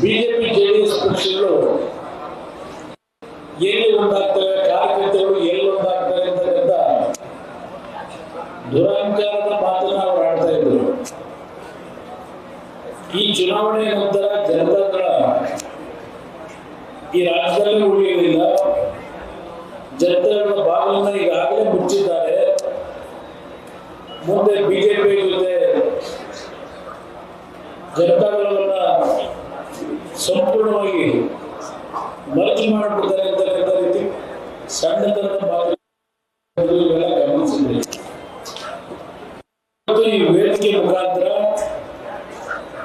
BJP JDS ಪಕ್ಷಗಳು ಎಲ್ಲಿ ಒಂದಾಗ್ತವೆ? ಕಾರ್ಯಕರ್ತರು ಎಲ್ಲಿ ಒಂದಾಗ್ತವೆ ಅಂತಕ್ಕಂಥ ದುರಹಂಕಾರದ ಮಾತನ್ನ ಅವರು ಆಡ್ತಾ ಇದ್ರು. ಈ ಚುನಾವಣೆ ನಂತರ ಜನತಾದಳ ಈ ರಾಜ್ಯದಲ್ಲಿ ಉಳಿಯುವುದಿಲ್ಲ. ಜನತಾದಳದ ಬಾಗಿಲನ್ನ ಈಗಾಗಲೇ ಮುಚ್ಚಿದ್ದಾರೆ. ಮುಂದೆ ಬಿಜೆಪಿ ಜೊತೆ ಜನತಾದಳವನ್ನ ಸಂಪೂರ್ಣವಾಗಿ ಮರ್ಜಿ ಮಾಡಿಬಿಡ್ತಾರೆ ಅಂತಕ್ಕಂಥ ರೀತಿ ಸಣ್ಣತನದ ಇವೆಲ್ಲ ಗಮನಿಸಿದೆ ಈ ವೇದಿಕೆ ಮುಖಾಂತರ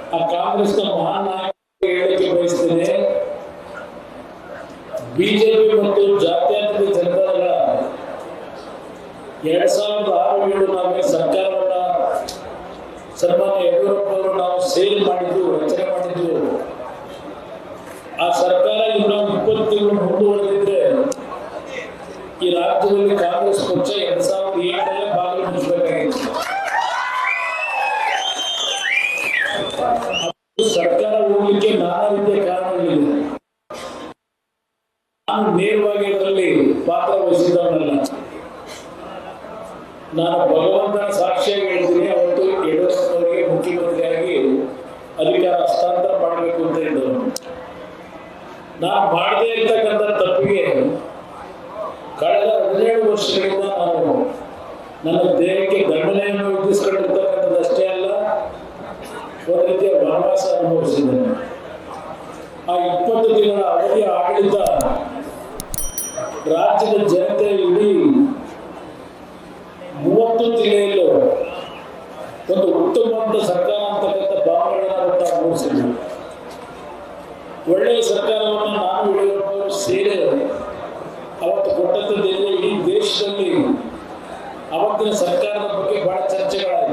ಆ ಕಾಂಗ್ರೆಸ್ನ ಮಹಾನ್ ನಾಯಕ ಹೇಳಿಕೆ ಬಯಸ್ತೇನೆ, ಬಿಜೆಪಿ ಮತ್ತು ಜಾತ್ಯತೀತ ಜನತಾದಳ ಎರಡ್ ಸಾವಿರದ ಆರು ಏಳು ನಾಲ್ಕು ಸರ್ಕಾರವನ್ನ ಸನ್ಮಾನ್ಯ ಯಡಿಯೂರಪ್ಪ ಅವರು ನಾವು ಸೇಲ್ ಮಾಡಿದ್ದು ರಚನೆ ಆ ಸರ್ಕಾರ ಇನ್ನೊಂದು ಇಪ್ಪತ್ತು ತಿಂಗಳು ಮುಂದುವರೆದಿದ್ರೆ ಈ ರಾಜ್ಯದಲ್ಲಿ ಕಾಂಗ್ರೆಸ್ ಪಕ್ಷ ಎರಡ್ ಸಾವಿರದ ಏಳರಲ್ಲೇ ಭಾಗವಹಿಸಬೇಕಾಗಿತ್ತು ಸರ್ಕಾರ ಹೋಗ್ಲಿಕ್ಕೆ ನಾನಾ ರೀತಿಯ ಕಾರಣಗಳಿವೆ ನಾನು ನೇರವಾಗಿ ಅದರಲ್ಲಿ ಪಾತ್ರ ವಹಿಸಿದವನಲ್ಲ. ನಾನು ಭಗವಂತನ ಸಾಕ್ಷಿಯಾಗಿ ಹೇಳ್ತೀನಿ ನಾನು ಮಾಡದೇ ಇರ್ತಕ್ಕಂಥ ತಪ್ಪಿಗೆ ಕಳೆದ ಹದಿನೇಳು ವರ್ಷಗಳಿಂದ ನಾನು ನನ್ನ ದೇಹಕ್ಕೆ ದಂಡನೆಯನ್ನು ವಿಧಿಸ್ಕೊಂಡಿರ್ತಕ್ಕಂಥದ್ದು ಅಷ್ಟೇ ಅಲ್ಲ, ಒಂದು ರೀತಿಯ ವನವಾಸ ಅನುಭವಿಸಿದ್ದೇನೆ. ಆ ಇಪ್ಪತ್ತು ದಿನಗಳ ಅವಧಿಯ ಆಡಳಿತ ರಾಜ್ಯದ ಜನತೆ ಇಡೀ ಮೂವತ್ತು ಜಿಲ್ಲೆಯಲ್ಲೂ ಒಂದು ಉತ್ತಮವಾದ ಸರ್ಕಾರ ಅಂತಕ್ಕಂಥ ಭಾವನೆಗಳನ್ನು ಮೂಡಿಸಿದ್ರು ಒಳ್ಳೆಯ ಸರ್ಕಾರವನ್ನು ಅವತ್ತಿನ ಸರ್ಕಾರದ ಬಗ್ಗೆ ಬಹಳ ಚರ್ಚೆಗಳಾಯಿತು